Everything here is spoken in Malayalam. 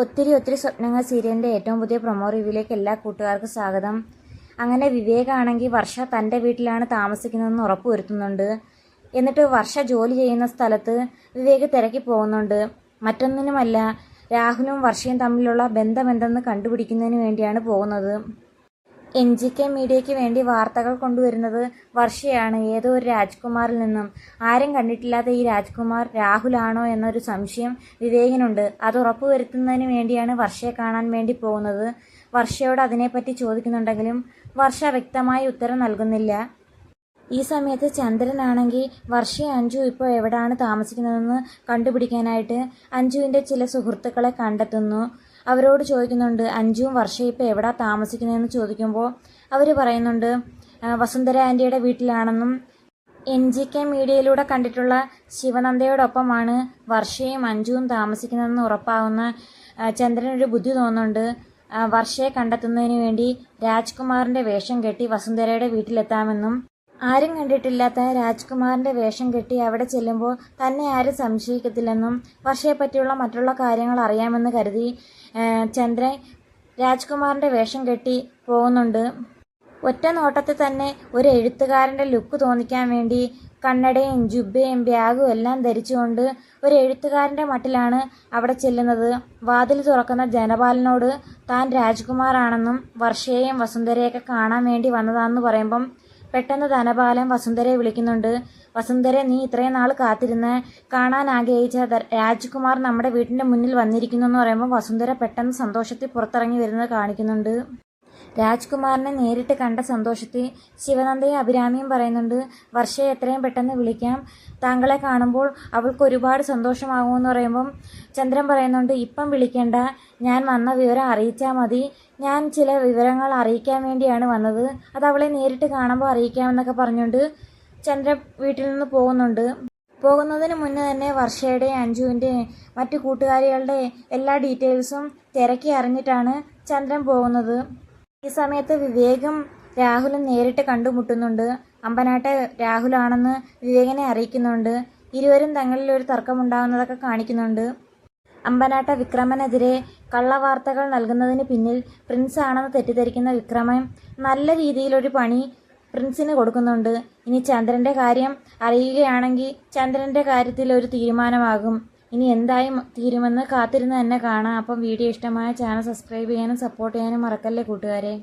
ഒത്തിരി ഒത്തിരി സ്വപ്നങ്ങൾ സീരിയലിന്റെ ഏറ്റവും പുതിയ പ്രൊമോ റിവ്യൂവിലേക്ക് എല്ലാ കൂട്ടുകാർക്കും സ്വാഗതം. അങ്ങനെ വിവേകാണെങ്കിൽ വർഷ തന്റെ വീട്ടിലാണ് താമസിക്കുന്നതെന്ന് ഉറപ്പുവരുത്തുന്നുണ്ട്. എന്നിട്ട് വർഷ ജോലി ചെയ്യുന്ന സ്ഥലത്ത് വിവേക് തിരക്കി പോകുന്നുണ്ട്. മറ്റൊന്നിനുമല്ല രാഹുലും വർഷയും തമ്മിലുള്ള ബന്ധമെന്തെന്ന് കണ്ടുപിടിക്കുന്നതിന് വേണ്ടിയാണ് പോകുന്നത്. എൻ ജി കെ മീഡിയയ്ക്ക് വേണ്ടി വാർത്തകൾ കൊണ്ടുവരുന്നത് വർഷയാണ്. ഏതോ ഒരു രാജ്കുമാറിൽ നിന്നും. ആരും കണ്ടിട്ടില്ലാത്ത ഈ രാജ്കുമാർ രാഹുലാണോ എന്നൊരു സംശയം വിവേകിനുണ്ട്. അത് ഉറപ്പുവരുത്തുന്നതിന് വേണ്ടിയാണ് വർഷയെ കാണാൻ വേണ്ടി പോകുന്നത്. വർഷയോട് അതിനെപ്പറ്റി ചോദിക്കുന്നുണ്ടെങ്കിലും വർഷ വ്യക്തമായി ഉത്തരം നൽകുന്നില്ല. ഈ സമയത്ത് ചന്ദ്രനാണെങ്കിൽ വർഷ അഞ്ജു ഇപ്പോൾ എവിടെയാണ് താമസിക്കുന്നതെന്ന് കണ്ടുപിടിക്കാനായിട്ട് അഞ്ജുവിന്റെ ചില സുഹൃത്തുക്കളെ കണ്ടെത്തുന്നു. അവരോട് ചോദിക്കുന്നുണ്ട് അഞ്ജുവും വർഷയും ഇപ്പോൾ എവിടാ താമസിക്കുന്നതെന്ന് ചോദിക്കുമ്പോൾ അവർ പറയുന്നുണ്ട് "ആ, വസുന്ധര ആന്റിയുടെ വീട്ടിലാണെന്നും എൻ ജി കെ മീഡിയയിലൂടെ കണ്ടിട്ടുള്ള ശിവനന്ദയോടൊപ്പമാണ് വർഷയും അഞ്ജുവും താമസിക്കുന്നതെന്ന് ഉറപ്പാവുന്ന ചന്ദ്രനൊരു ബുദ്ധി തോന്നുന്നുണ്ട്. വർഷയെ കണ്ടെത്തുന്നതിന് വേണ്ടി രാജ്കുമാറിന്റെ വേഷം കെട്ടി വസുന്ധരയുടെ വീട്ടിലെത്താമെന്നും ആരും കണ്ടിട്ടില്ലാത്ത രാജ്കുമാറിന്റെ വേഷം കെട്ടി അവിടെ ചെല്ലുമ്പോൾ തന്നെ ആരും സംശയിക്കത്തില്ലെന്നും വർഷയെപ്പറ്റിയുള്ള മറ്റുള്ള കാര്യങ്ങൾ അറിയാമെന്ന് കരുതി ചന്ദ്രൻ രാജ്കുമാറിന്റെ വേഷം കെട്ടി പോകുന്നുണ്ട്. ഒറ്റ നോട്ടത്തിൽ തന്നെ ഒരു എഴുത്തുകാരന്റെ ലുക്ക് തോന്നിക്കാൻ വേണ്ടി കണ്ണടയും ജുബയും ബാഗും എല്ലാം ധരിച്ചുകൊണ്ട് ഒരു എഴുത്തുകാരന്റെ മട്ടിലാണ് അവിടെ ചെല്ലുന്നത്. വാതിൽ തുറക്കുന്ന ജനപാലനോട് താൻ രാജ്കുമാറാണെന്നും വർഷയെയും വസുന്ധരയൊക്കെ കാണാൻ വേണ്ടി വന്നതാണെന്ന് പറയുമ്പം പെട്ടെന്ന് ധനപാലൻ വസുന്ധരയെ വിളിക്കുന്നുണ്ട്. വസുന്ധര നീ ഇത്രയും നാൾ കാത്തിരുന്ന് കാണാൻ ആഗ്രഹിച്ച രാജ്കുമാർ നമ്മുടെ വീടിന്റെ മുന്നിൽ വന്നിരിക്കുന്നു എന്ന് പറയുമ്പോൾ വസുന്ധര പെട്ടെന്ന് സന്തോഷത്തിൽ പുറത്തിറങ്ങി വരുന്നത് കാണിക്കുന്നുണ്ട്. രാജ്കുമാറിനെ നേരിട്ട് കണ്ട സന്തോഷത്തിൽ ശിവനന്ദയെ അഭിരാമിയും പറയുന്നുണ്ട് വർഷയെ എത്രയും പെട്ടെന്ന് വിളിക്കാം. താങ്കളെ കാണുമ്പോൾ അവൾക്ക് ഒരുപാട് സന്തോഷമാകുമെന്ന് പറയുമ്പം ചന്ദ്രൻ പറയുന്നുണ്ട് ഇപ്പം വിളിക്കേണ്ട. ഞാൻ വന്ന വിവരം അറിയിച്ചാൽ മതി. ഞാൻ ചില വിവരങ്ങൾ അറിയിക്കാൻ വേണ്ടിയാണ് വന്നത്. അത് അവളെ നേരിട്ട് കാണുമ്പോൾ അറിയിക്കാമെന്നൊക്കെ പറഞ്ഞുകൊണ്ട് ചന്ദ്രൻ വീട്ടിൽ നിന്ന് പോകുന്നുണ്ട്. പോകുന്നതിന് മുന്നേ തന്നെ വർഷയുടെ അഞ്ജുവിന്റെ മറ്റു കൂട്ടുകാരികളുടെ എല്ലാ ഡീറ്റെയിൽസും തിരക്കി അറിഞ്ഞിട്ടാണ് ചന്ദ്രൻ പോകുന്നത്. ഈ സമയത്ത് വിവേകും രാഹുലും നേരിട്ട് കണ്ടുമുട്ടുന്നുണ്ട്. അമ്പനാട്ടെ രാഹുലാണെന്ന് വിവേകനെ അറിയിക്കുന്നുണ്ട്. ഇരുവരും തങ്ങളിൽ ഒരു തർക്കമുണ്ടാകുന്നതൊക്കെ കാണിക്കുന്നുണ്ട്. അമ്പനാട്ട വിക്രമനെതിരെ കള്ളവാർത്തകൾ നൽകുന്നതിന് പിന്നിൽ പ്രിൻസ് ആണെന്ന് തെറ്റിദ്ധരിക്കുന്ന വിക്രമൻ നല്ല രീതിയിലൊരു പണി പ്രിൻസിന് കൊടുക്കുന്നുണ്ട്. ഇനി ചന്ദ്രന്റെ കാര്യം അറിയുകയാണെങ്കിൽ ചന്ദ്രന്റെ കാര്യത്തിൽ ഒരു തീരുമാനമാകും. ഇനി എന്തായി തീരുമെന്ന് കാത്തിരുന്ന് തന്നെ കാണാം. അപ്പം വീഡിയോ ഇഷ്ടമായ ചാനൽ സബ്സ്ക്രൈബ് ചെയ്യാനും സപ്പോർട്ട് ചെയ്യാനും മറക്കല്ലേ കൂട്ടുകാരെ.